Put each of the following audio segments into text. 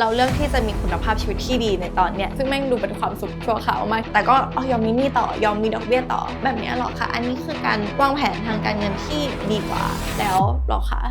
เราเลือกที่จะมีคุณภาพชีวิตที่ดีในตอนเนี้ยซึ่งแม่งดูเป็นความสุขชั่วคราวมาก แต่ก็เอายอมมีหนี้ต่อยอมมีดอกเบี้ยต่อแบบเนี้ยหรอคะอันนี้คือการวางแผนทางการเงินที่ดีกว่าแล้วหรอคะ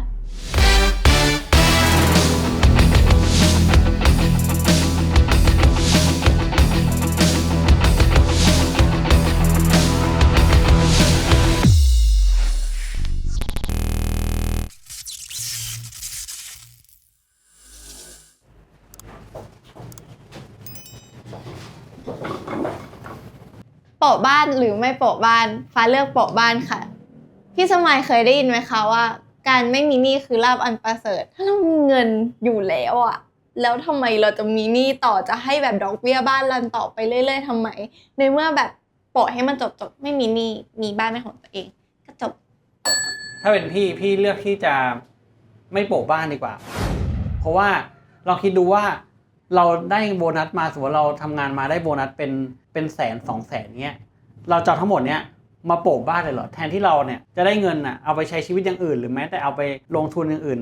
โปะบ้านหรือไม่โปะบ้าน ฟ้าเลือกโปะบ้านค่ะ พี่สมัยเคยได้ยินไหมคะว่า การไม่มีหนี้คือลาบอันประเสริฐ ถ้าเรามีเงินอยู่แล้วอะแล้วทำไมเราจะมีหนี้ต่อจะให้แบบดอกเบี้ยบ้านรันต่อไปเรื่อย ๆทำไม ในเมื่อแบบโปะให้มันจบๆไม่มีหนี้มีบ้านเป็นของตัวเอง ก็จบ ถ้าเป็นพี่พี่เลือกที่จะไม่โปะบ้านดีกว่า เพราะว่าลองคิดดูว่าเราได้โบนัสมาสมมติเราทำงานมาได้โบนัสเป็น เป็นแสนสองแสนเนี้ยเราจะเอาทั้งหมดเนี้ยมาโปะบ้านเลยเหรอแทนที่เราเนี่ยจะได้เงินอะเอาไปใช้ชีวิตอย่างอื่น หรือแม้แต่เอาไปลงทุนอย่างอื่น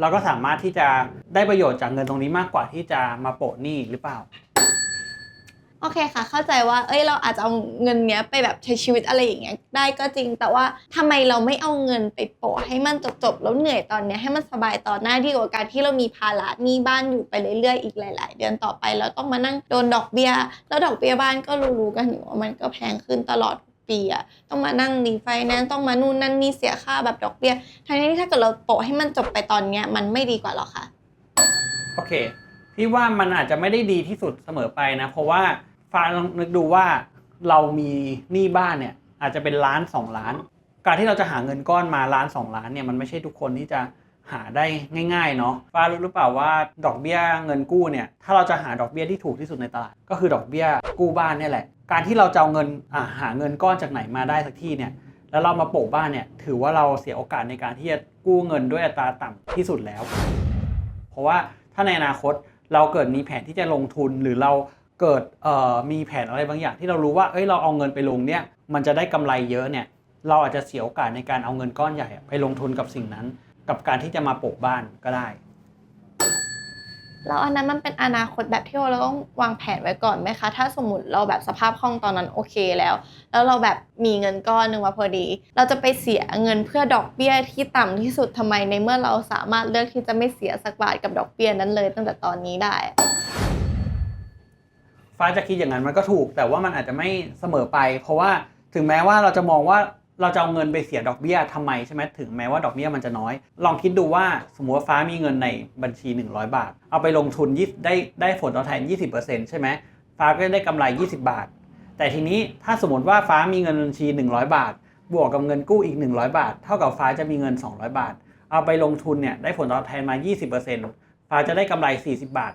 เราก็สามารถที่จะได้ประโยชน์จากเงินตรงนี้มากกว่าที่จะมาโปะหนี้หรือเปล่า โอเคค่ะ เข้าใจว่า เอ้ยเราอาจจะเอาเงินเนี้ยไปแบบใช้ชีวิตอะไรอย่างเงี้ยได้ก็จริง แต่ว่าทำไมเราไม่เอาเงินไปโปะให้มันจบๆแล้วเหนื่อยตอนเนี้ยให้มันสบายตอนหน้าดีกว่าการที่เรามีภาระหนี้บ้านอยู่ไปเรื่อยๆอีกหลาย ๆ เดือนต่อไปแล้วต้องมานั่งโดนดอกเบี้ยแล้วดอกเบี้ยบ้านก็รู้ๆกันอยู่ว่ามันก็แพงขึ้นตลอดปีอะต้องมานั่งรีไฟแนนซ์ต้องมานู่นนั่นนี่เสียค่าแบบดอกเบี้ยทั้งนี้ถ้าเกิดเราโปะให้มันจบไปตอนเนี้ยมันไม่ดีกว่าหรอคะโอเคพี่ว่ามันอาจจะไม่ได้ดีที่สุดเสมอไปนะ เพราะว่า ฟ้าลองนึกดูว่าเรามีหนี้บ้านเนี่ยอาจจะเป็นล้านสองล้าน การที่เราจะหาเงินก้อนมาล้านสองล้านเนี่ยมันไม่ใช่ทุกคนที่จะหาได้ง่าย ๆ เนาะฟ้ารู้หรือเปล่าว่าดอกเบี้ยเงินกู้เนี่ย ถ้าเราจะหาดอกเบี้ยที่ถูกที่สุดในตลาด ก็คือดอกเบี้ยกู้บ้านเนี่ยแหละ การที่เราจะเอาเงินหาเงินก้อนจากไหนมาได้สักที่เนี่ย แล้วเรามาโปะบ้านเนี่ย ถือว่าเราเสียโอกาสในการที่จะกู้เงินด้วยอัตราต่ำที่สุดแล้ว เพราะว่าถ้าในอนาคตเราเกิดมีแผนที่จะลงทุนหรือเรา เกิดมีแผนอะไรบางอย่างที่เรารู้ว่าเอ้ยเราเอาเงินไปลงเนี่ยมันจะได้กำไรเยอะเนี่ยเราอาจจะเสียโอกาสในการเอาเงินก้อนใหญ่ไปลงทุนกับสิ่งนั้น กับการที่จะมาโปะบ้านก็ได้แล้วอันนั้นมันเป็นอนาคตแบบที่เราต้องวางแผนไว้ก่อนไหมคะ ถ้าสมมติเราแบบสภาพคล่องตอนนั้นโอเคแล้ว แล้วเราแบบมีเงินก้อนหนึ่งมาพอดี เราจะไปเสียเงินเพื่อดอกเบี้ยที่ต่ำที่สุดทำไมในเมื่อเราสามารถเลือกที่จะไม่เสียสักบาทกับดอกเบี้ยนั้นเลยตั้งแต่ตอนนี้ได้ ฟ้าจะคิดอย่างนั้นมันก็ถูก แต่ว่ามันอาจจะไม่เสมอไป เพราะว่าถึงแม้ว่าเราจะมองว่าเราจะเอาเงินไปเสียดอกเบี้ยทำไมใช่ไหมถึงแม้ว่าดอกเบี้ยมันจะน้อย ลองคิดดูว่าสมมติว่าฟ้ามีเงินในบัญชี 100 บาท เอาไปลงทุนได้ได้ผลตอบแทน 20%ใช่ไหมฟ้าก็ได้กำไร 20 บาท แต่ทีนี้ถ้าสมมติว่าฟ้ามีเงินบัญชี 100 บาท บวกกับเงินกู้อีก 100 บาท เท่ากับฟ้าจะมีเงิน 200 บาท เอาไปลงทุนเนี่ยได้ผลตอบแทนมา 20%ฟ้าจะได้กำไร 40 บาท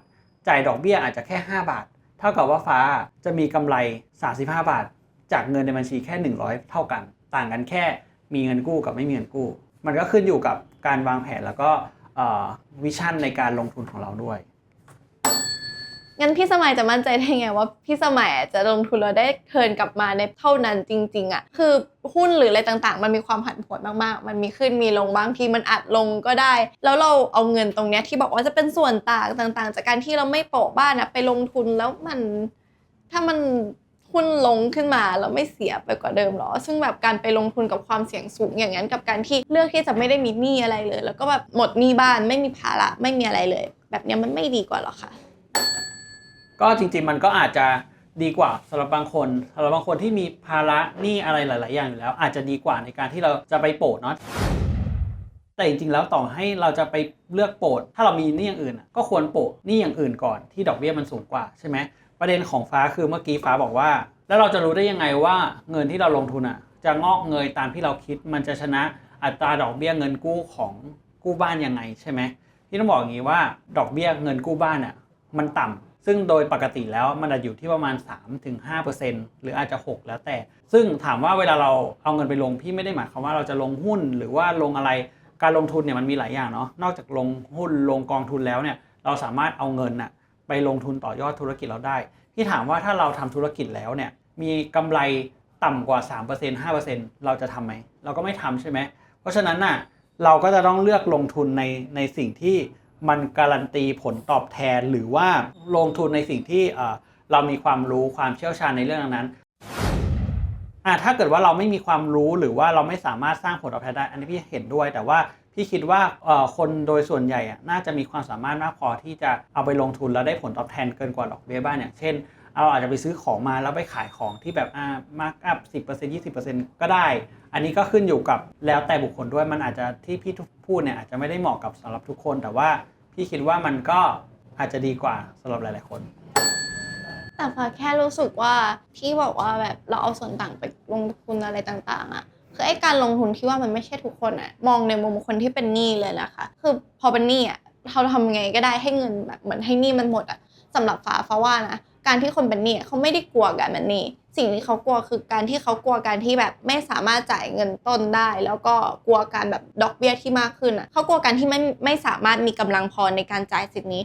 จ่ายดอกเบี้ยอาจจะแค่ 5 บาท ท่ากับว่าฟ้าจะมีกำไร 35 บาท จากเงินในบัญชีแค่ 100 เท่ากัน ต่างกันแค่มีเงินกู้กับไม่มีเงินกู้ มันก็ขึ้นอยู่กับการวางแผนแล้วก็วิชั่นในการลงทุนของเราด้วย งั้นพี่สมัยจะมั่นใจได้ไงว่าพี่สมัยจะลงทุนเราได้เทินกลับมาในเท่านั้นจริง ๆอะคือหุ้นหรืออะไรต่างๆ มันมีความผันผวนมากๆ มันมีขึ้นมีลงบางทีมันอัดลงก็ได้ แล้วเราเอาเงินตรงเนี้ยที่บอกว่าจะเป็นส่วนต่างต่าง ๆ จากการที่เราไม่โปะบ้านอะไปลงทุนแล้วมัน ถ้ามันหุ้นลงขึ้นมาเราไม่เสียไปกว่าเดิมหรอ ซึ่งแบบการไปลงทุนกับความเสี่ยงสูงอย่างนั้นกับการที่เลือกที่จะไม่ได้มีหนี้อะไรเลย แล้วก็แบบหมดหนี้บ้านไม่มีภาระไม่มีอะไรเลย แบบเนี้ยมันไม่ดีกว่าหรอคะ ก็จริง ๆ มันก็อาจจะดีกว่าสำหรับบางคนสำหรับบางคนที่มีภาระหนี้อะไรหลาย ๆ อย่างอยู่แล้ว อาจจะดีกว่าในการที่เราจะไปโปะเนาะแต่จริง ๆ แล้วต่อให้เราจะไปเลือกโปะถ้าเรามีหนี้อย่างอื่น ก็ควรโปะหนี้อย่างอื่นก่อนที่ดอกเบี้ยมันสูงกว่าใช่ไหมประเด็นของฟ้าคือเมื่อกี้ฟ้าบอกว่า แล้วเราจะรู้ได้ยังไงว่าเงินที่เราลงทุนอะจะงอกเงยตามที่เราคิด มันจะชนะอัตราดอกเบี้ยเงินกู้ของกู้บ้านยังไงใช่ไหมที่ต้องบอกอย่างนี้ว่าดอกเบี้ยเงินกู้บ้านอะมันต่ำ ซึ่งโดยปกติแล้วมันจะอยู่ที่ประมาณ 3-5%หรืออาจจะ 6 แล้วแต่ ซึ่งถามว่าเวลาเราเอาเงินไปลงพี่ไม่ได้หมายความว่าเราจะลงหุ้นหรือว่าลงอะไรการลงทุนเนี่ยมันมีหลายอย่างเนาะนอกจากลงหุ้นลงกองทุนแล้วเนี่ยเราสามารถเอาเงินน่ะไปลงทุนต่อยอดธุรกิจเราได้ที่ถามว่าถ้าเราทำธุรกิจแล้วเนี่ยมีกำไรต่ำกว่า 3% 5%เราจะทำไหมเราก็ไม่ทำใช่ไหมเพราะฉะนั้นน่ะเราก็จะต้องเลือกลงทุนในในสิ่งที่ มันการันตีผลตอบแทนหรือว่าลงทุนในสิ่งที่เรามีความรู้ความเชี่ยวชาญในเรื่องนั้นอะถ้าเกิดว่าเราไม่มีความรู้หรือว่าเราไม่สามารถสร้างผลตอบแทนได้ อันนี้พี่เห็นด้วย แต่ว่าพี่คิดว่าคนโดยส่วนใหญ่น่าจะมีความสามารถมากพอที่จะเอาไปลงทุนแล้วได้ผลตอบแทนเกินกว่าดอกเบี้ยบ้านอย่างเช่นเราอาจจะไปซื้อของมาแล้วไปขายของที่แบบมาร์กอัพสิบเปอร์เซ็นต์ยี่สิบเปอร์เซ็นต์ก็ได้ อันนี้ก็ขึ้นอยู่กับแล้วแต่บุคคลด้วยมันอาจจะที่พี่พูดเนี่ยอาจจะไม่ได้เหมาะกับสำหรับทุกคนแต่ว่า พี่คิดว่ามันก็อาจจะดีกว่าสำหรับหลาย ๆ คน แต่พอแค่รู้สึกว่าที่บอกว่าแบบเราเอาส่วนต่างไปลงทุนอะไรต่างๆอะคือไอ้การลงทุนที่ว่ามันไม่ใช่ทุกคนอะมองในมุมคนที่เป็นหนี้เลยนะคะ คือพอเป็นหนี้อะเราทำไงก็ได้ให้เงินแบบเหมือนให้หนี้มันหมดอะสำหรับฟ้าฟ้าว่านะการที่คนเป็นหนี้เขาไม่ได้กลัวการเป็นหนี้ สิ่งที่เขากลัวคือการที่เขากลัวการที่แบบไม่สามารถจ่ายเงินต้นได้ แล้วก็กลัวการแบบดอกเบี้ยที่มากขึ้นอะเขากลัวการที่ไม่ไม่สามารถมีกำลังพอในการจ่ายสิทธินี้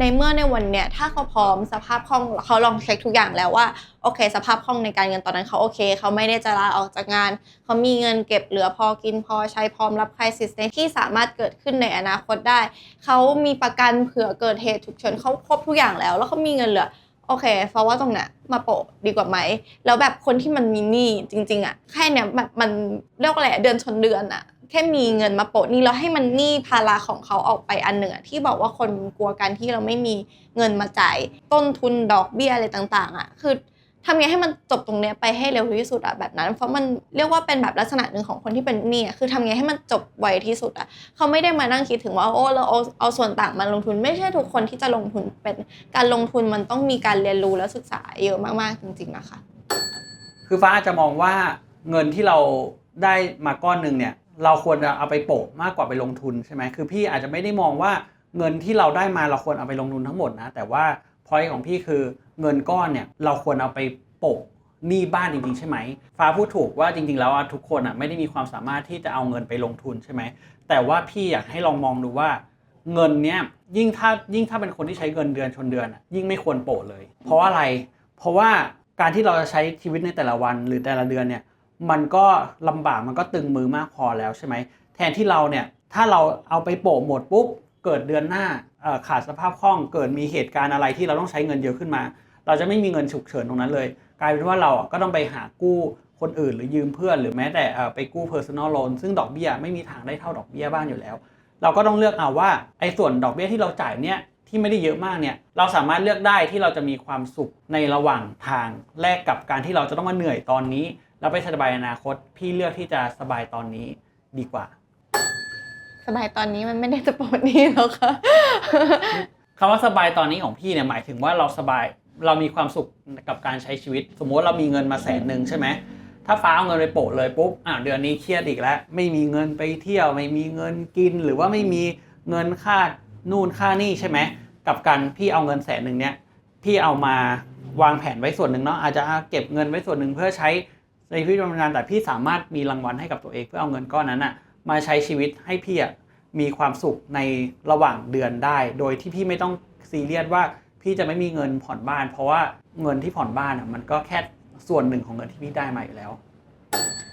ในเมื่อในวันเนี้ยถ้าเขาพร้อมสภาพคล่องเขาลองเช็คทุกอย่างแล้วว่าโอเค สภาพคล่องในการเงินตอนนั้นเขาโอเคเขาไม่ได้จะลาออกจากงานเขามีเงินเก็บเหลือพอกินพอใช้พร้อมรับใครสิสในที่สามารถเกิดขึ้นในอนาคตได้เขามีประกันเผื่อเกิดเหตุฉุกเฉินเขาครบทุกอย่างแล้ว แล้วเขามีเงินเหลือ โอเคเพราะว่าตรงเนี้ยมาโปะดีกว่าไหม แล้วแบบคนที่มันมีหนี้จริง ๆอะแค่เนี้ยแบบมันเรียกว่าอะไรเดือนชนเดือนอะแค่มีเงินมาโปะนี่แล้วให้มันหนี้ภาระของเขาออกไปอันหนึ่งอะที่บอกว่าคนกลัวการที่เราไม่มีเงินมาจ่ายต้นทุนดอกเบี้ยอะไรต่าง ๆอะคือ ทำไงให้มันจบตรงเนี้ยไปให้เร็วที่สุดอะแบบนั้น เพราะมันเรียกว่าเป็นแบบลักษณะหนึ่งของคนที่เป็นหนี้อะคือทำไงให้มันจบไวที่สุดอะเขาไม่ได้มานั่งคิดถึงว่าโอ้เราเอาเอาส่วนต่างมาลงทุน ไม่ใช่ทุกคนที่จะลงทุนเป็นการลงทุนมันต้องมีการเรียนรู้และศึกษาเยอะมากๆจริงๆนะคะคือฟ้าอาจจะมองว่าเงินที่เราได้มาก้อนหนึ่งเนี่ย เราควรจะเอาไปโปะมากกว่าไปลงทุนใช่ไหมคือพี่อาจจะไม่ได้มองว่าเงินที่เราได้มาเราควรเอาไปลงทุนทั้งหมดนะแต่ว่า พอยของพี่คือเงินก้อนเนี่ยเราควรเอาไปโปะหนี้บ้านจริงๆใช่ไหม ฟ้าพูดถูกว่าจริงๆแล้วทุกคนอะไม่ได้มีความสามารถที่จะเอาเงินไปลงทุนใช่ไหม แต่ว่าพี่อยากให้ลองมองดูว่าเงินเนี้ยยิ่งถ้ายิ่งถ้าเป็นคนที่ใช้เงินเดือนชนเดือนอะยิ่งไม่ควรโปะเลย เพราะอะไร เพราะว่าการที่เราจะใช้ชีวิตในแต่ละวันหรือแต่ละเดือนเนี่ยมันก็ลำบากมันก็ตึงมือมากพอแล้วใช่ไหมแทนที่เราเนี่ยถ้าเราเอาไปโปะหมดปุ๊บ เกิดเดือนหน้าขาดสภาพคล่อง เกิดมีเหตุการณ์อะไรที่เราต้องใช้เงินเยอะขึ้นมา เราจะไม่มีเงินฉุกเฉินตรงนั้นเลย กลายเป็นว่าเราก็ต้องไปหากู้คนอื่นหรือยืมเพื่อน หรือแม้แต่ไปกู้ personal loan ซึ่งดอกเบี้ยไม่มีทางได้เท่าดอกเบี้ยบ้านอยู่แล้ว เราก็ต้องเลือกเอาว่าไอ้ส่วนดอกเบี้ยที่เราจ่ายเนี่ยที่ไม่ได้เยอะมากเนี่ยเราสามารถเลือกได้ที่เราจะมีความสุขในระหว่างทางแลกกับการที่เราจะต้องมาเหนื่อยตอนนี้ แล้วไปสบายในอนาคตพี่เลือกที่จะสบายตอนนี้ดีกว่า สบายตอนนี้มันไม่ได้จะปรดนี้แล้วค่ะคำว่าสบายตอนนี้ของพี่เนี่ยหมายถึงว่าเราสบายเรามีความสุขกับการใช้ชีวิต สมมติเรามีเงินมาแสนหนึ่งใช่ไหมถ้าฟ้าเอาเงินไปโปะเลยปุ๊บอะเดือนนี้เครียดอีกแล้ว ไม่มีเงินไปเที่ยว ไม่มีเงินกิน หรือว่าไม่มีเงินค่านู่นค่านี่ใช่ไหมกับการพี่เอาเงินแสนหนึ่งเนี่ยพี่เอามาวางแผนไว้ส่วนหนึ่งเนาะอาจจะเก็บเงินไว้ส่วนหนึ่งเพื่อใช้ในชีวิตประจำวันแต่พี่สามารถมีรางวัลให้กับตัวเองเพื่อเอาเงินก้อนนั้นอะ มาใช้ชีวิตให้พี่อะมีความสุขในระหว่างเดือนได้ โดยที่พี่ไม่ต้องซีเรียสว่าพี่จะไม่มีเงินผ่อนบ้าน เพราะว่าเงินที่ผ่อนบ้านอะมันก็แค่ส่วนหนึ่งของเงินที่พี่ได้มาอยู่แล้ว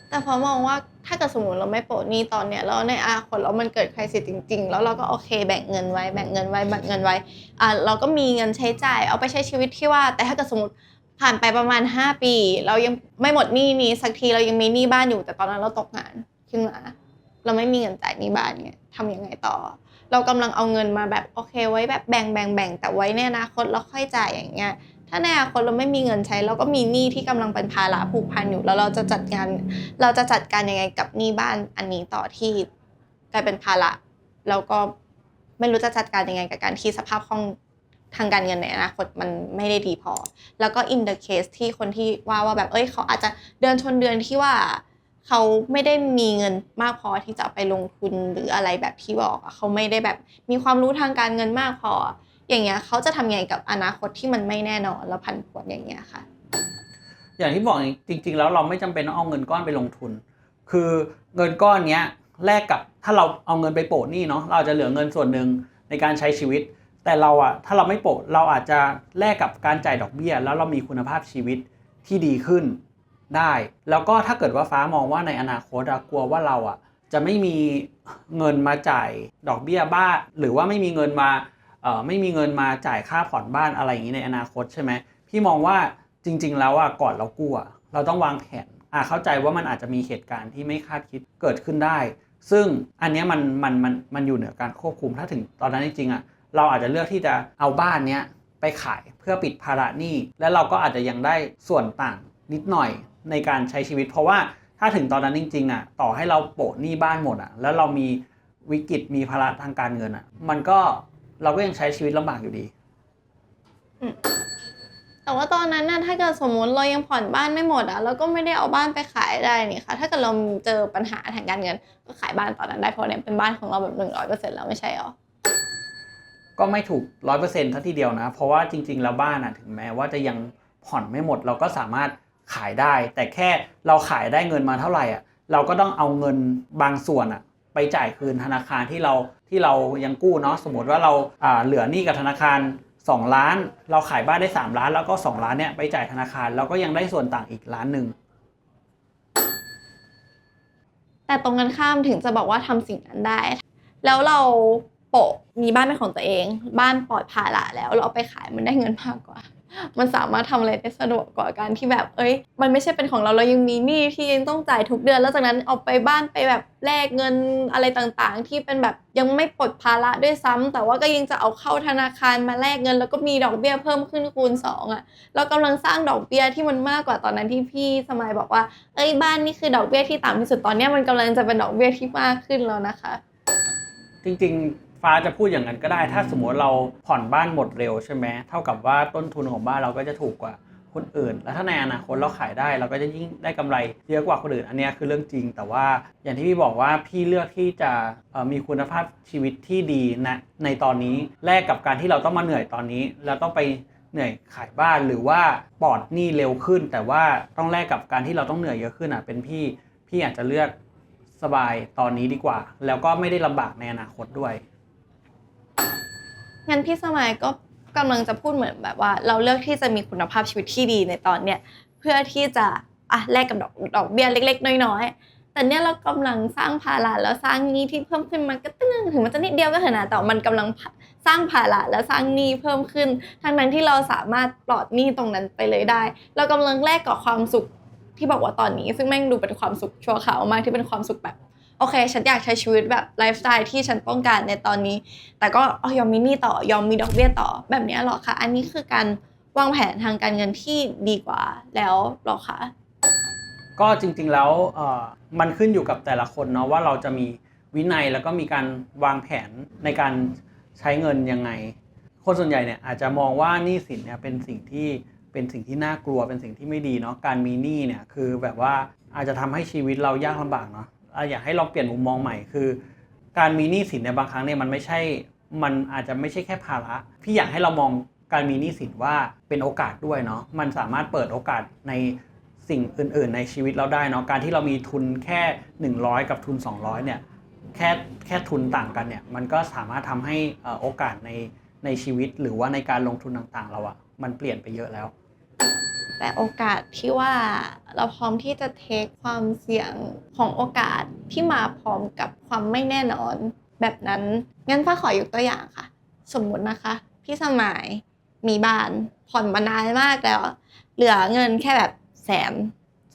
แต่พอมองว่าถ้าเกิดสมมติเราไม่โปะหนี้ตอนเนี้ยแล้วในอนาคตแล้วมันเกิดใครสิจริง ๆ แล้วเราก็โอเคแบ่งเงินไว้แบ่งเงินไว้แบ่งเงินไว้อ่าเราก็มีเงินใช้จ่ายเอาไปใช้ชีวิตที่ว่า แต่ถ้าเกิดสมมติผ่านไปประมาณ 5 ปี เรายังไม่หมดหนี้นี้สักทีเรายังมีหนี้บ้านอยู่แต่ตอนนั้นเราตกงานขึ้นมา เราไม่มีเงินจ่ายหนี้บ้านเนี่ยทำยังไงต่อ เรากำลังเอาเงินมาแบบโอเค ไว้แบบแบ่งแบ่งแบ่งแต่ไว้ในอนาคตแล้วค่อยจ่ายอย่างเงี้ยถ้าในอนาคตเราไม่มีเงินใช้ เราก็มีหนี้ที่กำลังเป็นภาระผูกพันอยู่แล้วเราจะจัดการเราจะจัดการยังไงกับหนี้บ้านอันนี้ต่อที่กลายเป็นภาระแล้วก็ไม่รู้จะจัดการยังไงกับการที่สภาพคล่องทางการเงินในอนาคตมันไม่ได้ดีพอ แล้วก็ in the case ที่คนที่ว่าว่าแบบ เอ้ยเขาอาจจะเดือนชนเดือนที่ว่า เขาไม่ได้มีเงินมากพอที่จะไปลงทุนหรืออะไรแบบที่บอกเขาไม่ได้แบบมีความรู้ทางการเงินมากพอ อย่างเงี้ยเขาจะทำยังไงกับอนาคตที่มันไม่แน่นอนแล้วพันผวนอย่างเงี้ยค่ะ อย่างที่บอกจริง ๆ แล้วเราไม่จำเป็นต้องเอาเงินก้อนไปลงทุน คือเงินก้อนเนี้ยแลกกับถ้าเราเอาเงินไปโปะนี่เนาะเราจจะเหลือเงินส่วนหนึ่งในการใช้ชีวิต แต่เราอะถ้าเราไม่โปะเราอาจจะแลกกับการจ่ายดอกเบี้ย แล้วเรามีคุณภาพชีวิตที่ดีขึ้น ได้ แล้วก็ถ้าเกิดว่าฟ้ามองว่าในอนาคตกลัวว่าเราอะจะไม่มีเงินมาจ่ายดอกเบี้ยบ้าน หรือว่าไม่มีเงินมาเอ่อไม่มีเงินมาจ่ายค่าผ่อนบ้านอะไรอย่างนี้ในอนาคตใช่ไหมพี่มองว่าจริง ๆ แล้วอะก่อนเรากู้อะเราต้องวางแผนอะเข้าใจว่ามันอาจจะมีเหตุการณ์ที่ไม่คาดคิดเกิดขึ้นได้ ซึ่งอันนี้มันมันมันมันอยู่เหนือการควบคุมถ้าถึงตอนนั้นจริงๆอะเราอาจจะเลือกที่จะเอาบ้านเนี้ยไปขายเพื่อปิดภาระหนี้และเราก็อาจจะยังได้ส่วนต่างนิดหน่อยในการใช้ชีวิต เพราะว่าถ้าถึงตอนนั้นจริงๆอะต่อให้เราโปะหนี้บ้านหมดอะแล้วเรามีวิกฤตมีภาระทางการเงินอะ มันก็เราก็ยังใช้ชีวิตลำบากอยู่ดี แต่ว่าตอนนั้นน่ะถ้าเกิดสมมติเรายังผ่อนบ้านไม่หมดอะเราก็ไม่ได้เอาบ้านไปขายได้นี่ค่ะ ถ้าเกิดเราเจอปัญหาทางการเงิน ก็ขายบ้านตอนนั้นได้เพราะเนี่ยเป็นบ้านของเราแบบหนึ่งร้อยเปอร์เซ็นต์แล้วไม่ใช่หรอก็ไม่ถูกร้อยเปอร์เซ็นต์ทัทีเดียวนะ เพราะว่าจริงๆ แล้วบ้านอะถึงแม้ว่าจะยังผ่อนไม่หมดเราก็สามารถ ขายได้ แต่แค่เราขายได้เงินมาเท่าไหร่อะเราก็ต้องเอาเงินบางส่วนอะไปจ่ายคืนธนาคารที่เราที่เรายังกู้เนาะสมมติว่าเราอ่าเหลือหนี้กับธนาคาร 2 ล้าน เราขายบ้านได้ 3 ล้าน แล้วก็ 2 ล้านเนี่ยไปจ่ายธนาคารเราก็ยังได้ส่วนต่างอีกล้านหนึ่งแต่ตรงกันข้ามถึงจะบอกว่าทำสิ่งนั้นได้ แล้วเราโปะมีบ้านเป็นของตัวเอง บ้านปลอดภาระแล้วเราเอาไปขายมันได้เงินมากกว่า มันสามารถทำอะไรได้สะดวกกว่าการที่แบบ เอ้ย มันไม่ใช่เป็นของเราเรายังมีหนี้ที่ยังต้องจ่ายทุกเดือน แล้วจากนั้นเอาไปบ้านไปแบบแลกเงินอะไรต่างๆ ที่เป็นแบบยังไม่ปลดภาระด้วยซ้ำแต่ว่าก็ยังจะเอาเข้าธนาคารมาแลกเงิน แล้วก็มีดอกเบี้ยเพิ่มขึ้นคูณสองอะเรากำลังสร้างดอกเบี้ยที่มันมากกว่าตอนนั้นที่พี่สมัยบอกว่า เอ้ยบ้านนี่คือดอกเบี้ยที่ต่ำที่สุดตอนนี้มันกำลังจะเป็นดอกเบี้ยที่มากขึ้นแล้วนะคะ จริงๆ ฟ้าจะพูดอย่างนั้นก็ได้ ถ้าสมมติเราผ่อนบ้านหมดเร็วใช่ไหมเท่ากับว่าต้นทุนของบ้านเราก็จะถูกกว่าคนอื่น แล้วถ้าในอนาคตเราขายได้ เราก็จะยิ่งได้กำไรเยอะกว่าคนอื่น อันนี้คือเรื่องจริง แต่ว่าอย่างที่พี่บอกว่าพี่เลือกที่จะมีคุณภาพชีวิตที่ดีนะในตอนนี้แลกกับการที่เราต้องมาเหนื่อยตอนนี้แล้วต้องไปเหนื่อยขายบ้านหรือว่าปลอดหนี้เร็วขึ้น แต่ว่าต้องแลกกับการที่เราต้องเหนื่อยเยอะขึ้นอะเป็นพี่พี่อาจจะเลือกสบายตอนนี้ดีกว่า แล้วก็ไม่ได้ลำบากในอนาคตด้วย งั้นพี่สมัยก็กำลังจะพูดเหมือนแบบว่า เราเลือกที่จะมีคุณภาพชีวิตที่ดีในตอนเนี้ยเพื่อที่จะอะแลกกับดอกดอกเบี้ยเล็ก ๆ น้อยๆแต่เนี้ยเรากำลังสร้างภาระแล้วสร้างหนี้ที่เพิ่มขึ้นมันก็ตึ้งถึงมันจะนิดเดียวก็เถอะนะแต่มันกำลังสร้างภาระและสร้างหนี้เพิ่มขึ้น ทั้งนั้นที่เราสามารถปลอดหนี้ตรงนั้นไปเลยได้ เรากำลังแลกกับความสุขที่บอกว่าตอนนี้ ซึ่งแม่งดูเป็นความสุขชั่วคราวมากที่เป็นความสุขแบบ โอเค ฉันอยากใช้ชีวิตแบบไลฟ์สไตล์ที่ฉันต้องการในตอนนี้ แต่ก็เอายอมมีหนี้ต่อยอมมีดอกเบี้ยต่อแบบนี้หรอคะอันนี้คือการวางแผนทางการเงินที่ดีกว่าแล้วหรอคะก็จริงๆแล้วมันขึ้นอยู่กับแต่ละคนเนาะว่าเราจะมีวินัยแล้วก็มีการวางแผนในการใช้เงินยังไง คนส่วนใหญ่เนี่ยอาจจะมองว่าหนี้สินเนี่ยเป็นสิ่งที่เป็นสิ่งที่น่ากลัวเป็นสิ่งที่ไม่ดีเนาะการมีหนี้เนี่ยคือแบบว่าอาจจะทำให้ชีวิตเรายากลำบากเนาะ อะอยากให้ลองเปลี่ยนมุมมองใหม่คือ การมีหนี้สินในบางครั้งเนี่ยมันไม่ใช่มันอาจจะไม่ใช่แค่ภาระพี่อยากให้เรามองการมีหนี้สินว่าเป็นโอกาสด้วยเนาะมันสามารถเปิดโอกาสในสิ่งอื่น ๆ ในชีวิตเราได้เนาะการที่เรามีทุนแค่ 100 กับทุน 200เนี่ยแค่แค่ทุนต่างกันเนี่ยมันก็สามารถทำให้อ่อโอกาสในในชีวิตหรือว่าในการลงทุนต่างๆ เราอะมันเปลี่ยนไปเยอะแล้ว แต่โอกาสที่ว่าเราพร้อมที่จะเทคความเสี่ยงของโอกาสที่มาพร้อมกับความไม่แน่นอน แบบนั้นงั้นฟ้าขอยกตัวอย่างค่ะ สมมุตินะคะ พี่สมัยมีบ้านผ่อนมานานมากแล้ว เหลือเงินแค่แบบแสน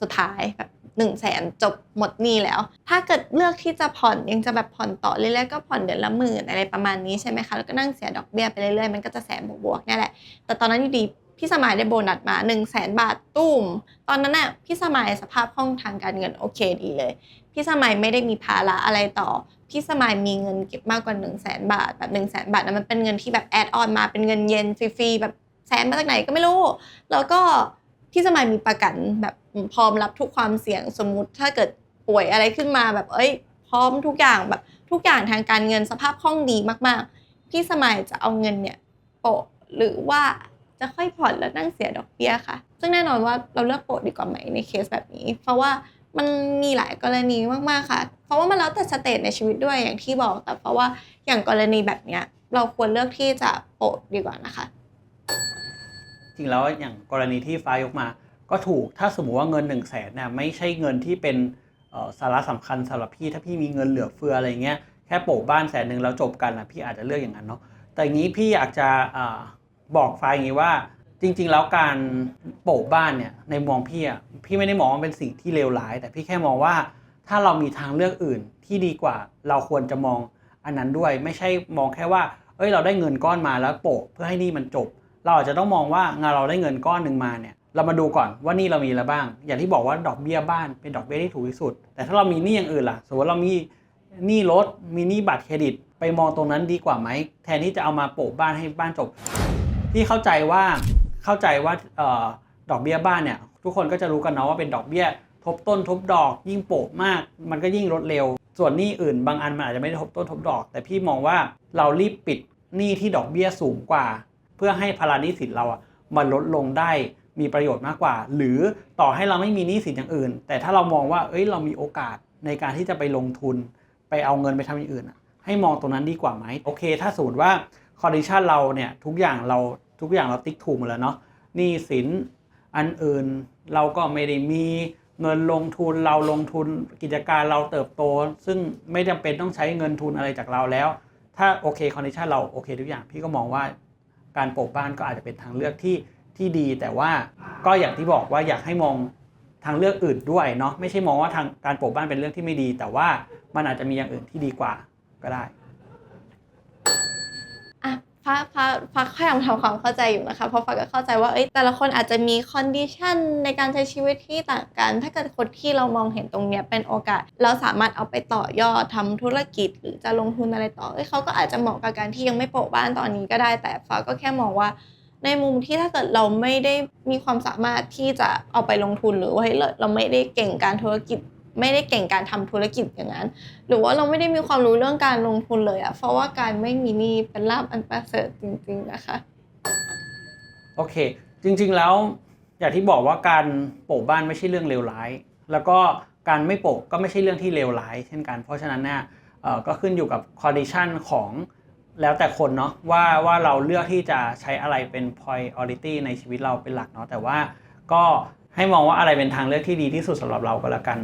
สุดท้ายแบบหนึ่งแสนจบหมดหนี้แล้ว ถ้าเกิดเลือกที่จะผ่อนยังจะแบบผ่อนต่อเรื่อยๆก็ผ่อนเดือนละหมื่นอะไรประมาณนี้ใช่ไหมคะแล้วก็นั่งเสียดอกเบี้ยไปเรื่อยๆมันก็จะแสนบวกๆนี่แหละ แต่ตอนนั้นอยู่ดี พี่สมัยได้โบนัสมา1นึ่งแสนบาทตุ้ม ตอนนั้นน่ะพี่สมัยสภาพคล่องทางการเงินโอเคดีเลย พี่สมัยไม่ได้มีภาระอะไรต่อ พี่สมัยมีเงินเก็บมากกว่า1นึ่งแสนบาทแบบ1นึ่งแสนบาทนั้นมันเป็นเงินที่แบบแอดออนมาเป็นเงินเย็นฟรีๆแบบแสนมาจากไหนก็ไม่รู้ แล้วก็พี่สมัยมีประกันแบบพร้อมรับทุกความเสี่ยงสมมุติถ้าเกิดป่วยอะไรขึ้นมาแบบเอ้ย พร้อมทุกอย่างแบบทุกอย่างทางการเงินสภาพคล่องดีมากๆ พี่สมัยจะเอาเงินเนี่ยโปะหรือว่า จะค่อยผ่อนแล้วนั่งเสียดอกเบี้ยค่ะ ซึ่งแน่นอนว่าเราเลือกโปะดีกว่าไหมในเคสแบบนี้ เพราะว่ามันมีหลายกรณีมากๆค่ะ เพราะว่ามันแล้วแต่สเตจในชีวิตด้วยอย่างที่บอก แต่เพราะว่าอย่างกรณีแบบเนี้ยเราควรเลือกที่จะโปะดีกว่านะคะ จริงแล้วอย่างกรณีที่ฟ้ายกมา ก็ถูกถ้าสมมติว่าเงิน1นึ่งแสนเนี่ยไม่ใช่เงินที่เป็นสาระสำคัญสำหรับพี่ถ้าพี่มีเงินเหลือเฟืออะไรเงี้ยแค่โปะบ้านแสนหนึ่งแล้วจบกันอะพี่อาจจะเลือกอย่างนั้นเนาะแต่งนี้พี่อยากจะ บอกฟล์อย่างนี้ว่า จริง ๆ แล้วการโปะบ้านเนี่ยในมองพี่อะพี่ไม่ได้มองว่าเป็นสิ่งที่เลวร้าย แต่พี่แค่มองว่าถ้าเรามีทางเลือกอื่นที่ดีกว่า เราควรจะมองอันนั้นด้วย ไม่ใช่มองแค่ว่าเอ้ยเราได้เงินก้อนมาแล้วโปะเพื่อให้นี่มันจบ เราอาจจะต้องมองว่างานเราได้เงินก้อนหนึ่งมาเนี่ยเรามาดูก่อนว่านี่เรามีอะไรบ้าง อย่างที่บอกว่าดอกเบี้ยบ้านเป็นดอกเบี้ยที่ถูกที่สุด แต่ถ้าเรามีหนี้อย่างอื่นล่ะสมมติเรามีหนี้รถมีหนี้บัตรเครดิต ไปมองตรงนั้นดีกว่าไหมแทนที่จะเอามาโปะบ้านให้บ้านจบ พี่เข้าใจว่าเข้าใจว่าออดอกเบี้ยบ้านเนี่ย ทุกคนก็จะรู้กันเนาะว่าเป็นดอกเบี้ย ทบต้นทบดอก ยิ่งโปะมาก มันก็ยิ่งลดเร็ว ส่วนหนี้อื่นบางอันมันอาจจะไม่ได้ทบต้นทบดอก แต่พี่มองว่าเรารีบปิดหนี้ที่ดอกเบี้ยสูงกว่า เพื่อให้ภาระหนี้สินเราอะมันลดลงได้มีประโยชน์มากกว่า หรือต่อให้เราไม่มีหนี้สินอย่างอื่น แต่ถ้าเรามองว่าเอ้ยเรามีโอกาสในการที่จะไปลงทุน ไปเอาเงินไปทำอย่างอื่นให้มองตรงนั้นดีกว่าไหมโอเค ถ้าสมมติว่าคอนดิชันเราเนี่ยทุกอย่างเรา ทุกอย่างเราติ๊กถูกหมดแล้วเนาะหนี้สินอันอื่นเราก็ไม่ได้มีเงินลงทุนเราลงทุนกิจการเราเติบโต ซึ่งไม่จำเป็นต้องใช้เงินทุนอะไรจากเราแล้ว ถ้าโอเคคอนดิชันเราโอเคทุกอย่างพี่ก็มองว่าการปลูกบ้านก็อาจจะเป็นทางเลือกที่ที่ดี แต่ว่าก็อย่างที่บอกว่าอยากให้มองทางเลือกอื่นด้วยเนาะไม่ใช่มองว่าทางการปลูกบ้านเป็นเรื่องที่ไม่ดี แต่ว่ามันอาจจะมีอย่างอื่นที่ดีกว่าก็ได้ ฟ้าฟ้าฟ้าพยายามทำความเข้าใจอยู่นะคะ เพราะฟ้าก็เข้าใจว่าเอ้ยแต่ละคนอาจจะมีคอนดิชันในการใช้ชีวิตที่ต่างกัน ถ้าเกิดคนที่เรามองเห็นตรงเนี้ยเป็นโอกาส เราสามารถเอาไปต่อยอดทำธุรกิจ หรือจะลงทุนอะไรต่อเอ้ยเขาก็อาจจะเหมาะกับการที่ยังไม่โปะบ้านตอนนี้ก็ได้ แต่ฟ้าก็แค่มองว่า ในมุมที่ถ้าเกิดเราไม่ได้มีความสามารถที่จะเอาไปลงทุนหรือว่าเฮ้เราเราไม่ได้เก่งการธุรกิจ ไม่ได้เก่งการทำธุรกิจอย่างนั้น หรือว่าเราไม่ได้มีความรู้เรื่องการลงทุนเลยอะเพราะว่าการไม่มีหนี้เป็นลาบอันประเสริฐจริง ๆนะคะ โอเค จริงๆแล้วอย่างที่บอกว่าการโปะบ้านไม่ใช่เรื่องเลวร้าย แล้วก็การไม่โปะก็ไม่ใช่เรื่องที่เลวร้าย เช่นกัน เพราะฉะนั้นเนี่ยเอ่อก็ขึ้นอยู่กับ condition ของแล้วแต่คนเนาะว่าว่าเราเลือกที่จะใช้อะไรเป็น priority ในชีวิตเราเป็นหลักเนาะแต่ว่าก็ ให้มองว่าอะไรเป็นทางเลือกที่ดีที่สุดสำหรับเราก็แล้วกัน